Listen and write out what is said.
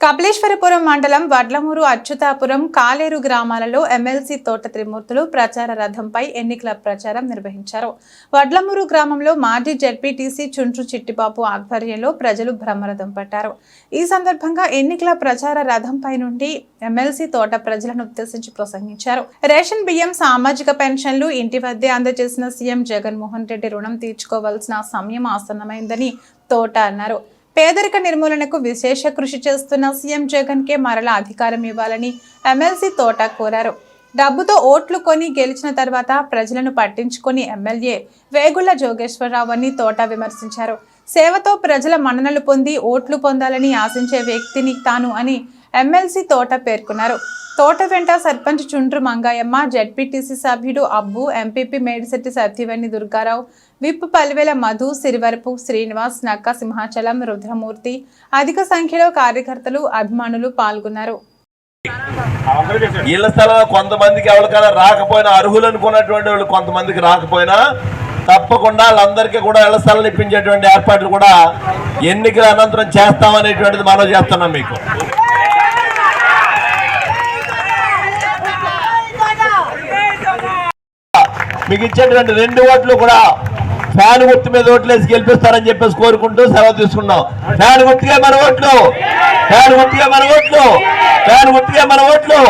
కపిలేశ్వరపురం మండలం వడ్లమూరు అచ్యుతాపురం కాలేరు గ్రామాలలో ఎమ్మెల్సీ తోట త్రిమూర్తులు ప్రచార రథంపై ఎన్నికల ప్రచారం నిర్వహించారు. వడ్లమూరు గ్రామంలో మాజీ జడ్పీటీసీ చుండ్రు చిట్టిబాబు ఆధ్వర్యంలో ప్రజలు బ్రహ్మరథం పట్టారు. ఈ సందర్భంగా ఎన్నికల ప్రచార రథంపై నుండి ఎమ్మెల్సీ తోట ప్రజలను ఉద్దేశించి ప్రసంగించారు. రేషన్ బియ్యం సామాజిక పెన్షన్లు ఇంటి వద్దే అందజేసిన సీఎం జగన్మోహన్ రెడ్డి రుణం తీర్చుకోవాల్సిన సమయం ఆసన్నమైందని తోట అన్నారు. పేదరిక నిర్మూలనకు విశేష కృషి చేస్తున్న సీఎం జగన్ కే మరల అధికారం ఇవ్వాలని ఎమ్మెల్సీ తోట కోరారు. డబ్బుతో ఓట్లు కొని గెలిచిన తర్వాత ప్రజలను పట్టించుకొని ఎమ్మెల్యే వేగుళ్ళ జోగేశ్వరరావు అని తోట విమర్శించారు. సేవతో ప్రజల మన్ననలు పొంది ఓట్లు పొందాలని ఆశించే వ్యక్తిని తాను అని ఎమ్మెల్సీ తోట పేర్కొన్నారు. తోట వెంట సర్పంచ్ చుండ్రు మంగాయమ్మ జడ్పీటీసీ సభ్యుడు అబ్బు ఎంపీపీ మేడిశెట్టి సత్యవేణి దుర్గారావు విప్ పల్వెల మధు సిరివరపు శ్రీనివాస్ నక్క సింహాచలం రుద్రమూర్తి అధిక సంఖ్యలో కార్యకర్తలు అభిమానులు పాల్గొన్నారు. ఇళ్ళ స్థలం కొంతమందికి ఎవరికైనా రాకపోయినా అర్హులు అనుకున్నటువంటి వాళ్ళు కొంతమందికి రాకపోయినా తప్పకుండా వాళ్ళందరికీ కూడా ఇళ్ళ స్థలం ఇప్పించేటువంటి ఏర్పాట్లు కూడా ఎన్నికల అనంతరం చేస్తామనేటువంటిది మనం చేస్తున్నాం మీకు. మీకు ఇచ్చేటువంటి రెండు ఓట్లు కూడా ఫ్యాన్ గుర్తు మీద ఓట్లు వేసి గెలిపిస్తారని చెప్పేసి కోరుకుంటూ సెలవు తీసుకున్నాం. ఫ్యాన్ గుర్తుగా మన ఓట్లు. ఫ్యాన్ గుర్తుగా మన ఓట్లు. ఫ్యాన్ గుర్తుగా మన ఓట్లు.